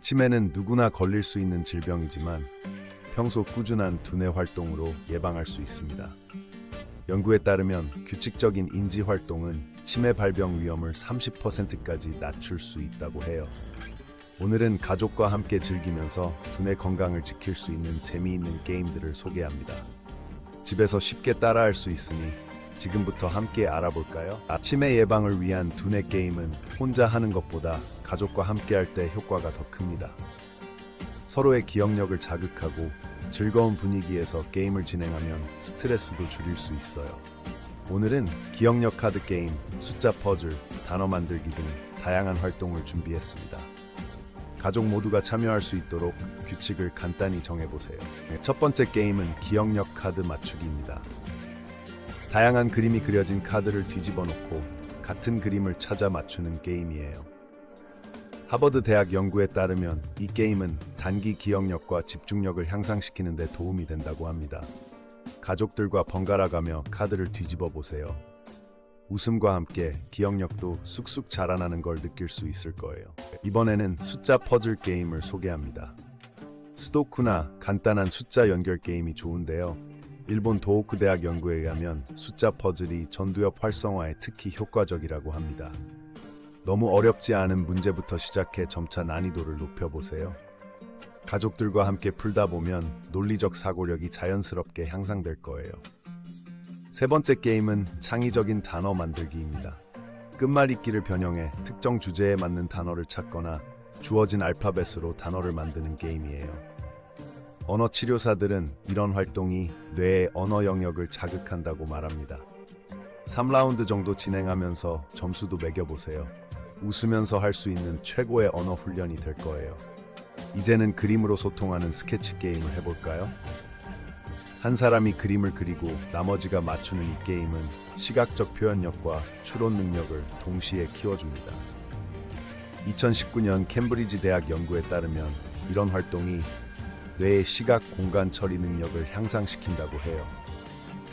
치매는 누구나 걸릴 수 있는 질병이지만 평소 꾸준한 두뇌 활동으로 예방할 수 있습니다. 연구에 따르면 규칙적인 인지 활동은 치매 발병 위험을 30%까지 낮출 수 있다고 해요. 오늘은 가족과 함께 즐기면서 두뇌 건강을 지킬 수 있는 재미있는 게임들을 소개합니다. 집에서 쉽게 따라할 수 있으니 지금부터 함께 알아볼까요? 아, 치매 예방을 위한 두뇌 게임은 혼자 하는 것보다 가족과 함께 할 때 효과가 더 큽니다. 서로의 기억력을 자극하고 즐거운 분위기에서 게임을 진행하면 스트레스도 줄일 수 있어요. 오늘은 기억력 카드 게임, 숫자 퍼즐, 단어 만들기 등 다양한 활동을 준비했습니다. 가족 모두가 참여할 수 있도록 규칙을 간단히 정해보세요. 첫 번째 게임은 기억력 카드 맞추기입니다. 다양한 그림이 그려진 카드를 뒤집어 놓고 같은 그림을 찾아 맞추는 게임이에요. 하버드 대학 연구에 따르면 이 게임은 단기 기억력과 집중력을 향상시키는 데 도움이 된다고 합니다. 가족들과 번갈아 가며 카드를 뒤집어 보세요. 웃음과 함께 기억력도 쑥쑥 자라나는 걸 느낄 수 있을 거예요. 이번에는 숫자 퍼즐 게임을 소개합니다. 스도쿠나 간단한 숫자 연결 게임이 좋은데요. 일본 도호쿠 대학 연구에 의하면 숫자 퍼즐이 전두엽 활성화에 특히 효과적이라고 합니다. 너무 어렵지 않은 문제부터 시작해 점차 난이도를 높여보세요. 가족들과 함께 풀다 보면 논리적 사고력이 자연스럽게 향상될 거예요. 세 번째 게임은 창의적인 단어 만들기입니다. 끝말잇기를 변형해 특정 주제에 맞는 단어를 찾거나 주어진 알파벳으로 단어를 만드는 게임이에요. 언어 치료사들은 이런 활동이 뇌의 언어 영역을 자극한다고 말합니다. 3라운드 정도 진행하면서 점수도 매겨보세요. 웃으면서 할 수 있는 최고의 언어 훈련이 될 거예요. 이제는 그림으로 소통하는 스케치 게임을 해볼까요? 한 사람이 그림을 그리고 나머지가 맞추는 이 게임은 시각적 표현력과 추론 능력을 동시에 키워줍니다. 2019년 캠브리지 대학 연구에 따르면 이런 활동이 뇌의 시각 공간 처리 능력을 향상시킨다고 해요.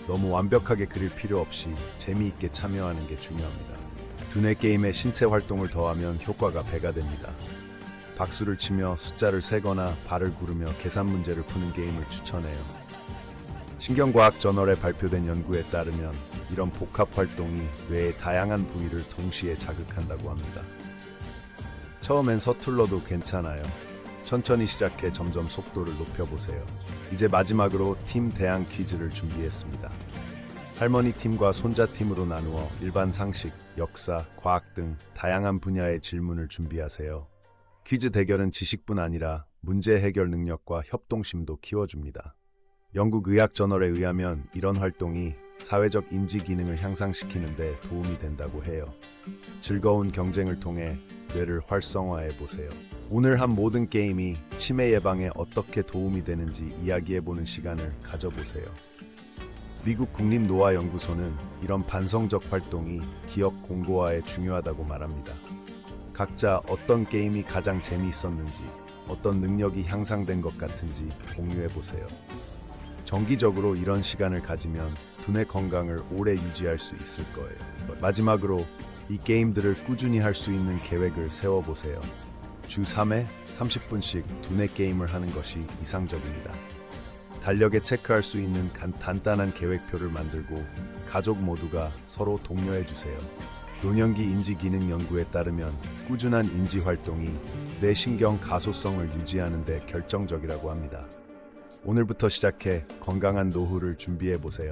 너무 완벽하게 그릴 필요 없이 재미있게 참여하는 게 중요합니다. 두뇌 게임에 신체 활동을 더하면 효과가 배가 됩니다. 박수를 치며 숫자를 세거나 발을 구르며 계산 문제를 푸는 게임을 추천해요. 신경과학 저널에 발표된 연구에 따르면 이런 복합 활동이 뇌의 다양한 부위를 동시에 자극한다고 합니다. 처음엔 서툴러도 괜찮아요. 천천히 시작해 점점 속도를 높여보세요. 이제 마지막으로 팀 대항 퀴즈를 준비했습니다. 할머니 팀과 손자 팀으로 나누어 일반 상식, 역사, 과학 등 다양한 분야의 질문을 준비하세요. 퀴즈 대결은 지식뿐 아니라 문제 해결 능력과 협동심도 키워줍니다. 영국 의학 저널에 의하면 이런 활동이 사회적 인지 기능을 향상시키는 데 도움이 된다고 해요. 즐거운 경쟁을 통해 뇌를 활성화해 보세요. 오늘 한 모든 게임이 치매 예방에 어떻게 도움이 되는지 이야기해 보는 시간을 가져보세요. 미국 국립노화연구소는 이런 반성적 활동이 기억 공고화에 중요하다고 말합니다. 각자 어떤 게임이 가장 재미있었는지, 어떤 능력이 향상된 것 같은지 공유해 보세요. 정기적으로 이런 시간을 가지면 두뇌 건강을 오래 유지할 수 있을 거예요. 마지막으로 이 게임들을 꾸준히 할 수 있는 계획을 세워보세요. 주 3회 30분씩 두뇌 게임을 하는 것이 이상적입니다. 달력에 체크할 수 있는 간, 단단한 계획표를 만들고 가족 모두가 서로 독려해 주세요. 노년기 인지 기능 연구에 따르면 꾸준한 인지 활동이 뇌 신경 가소성을 유지하는 데 결정적이라고 합니다. 오늘부터 시작해 건강한 노후를 준비해 보세요.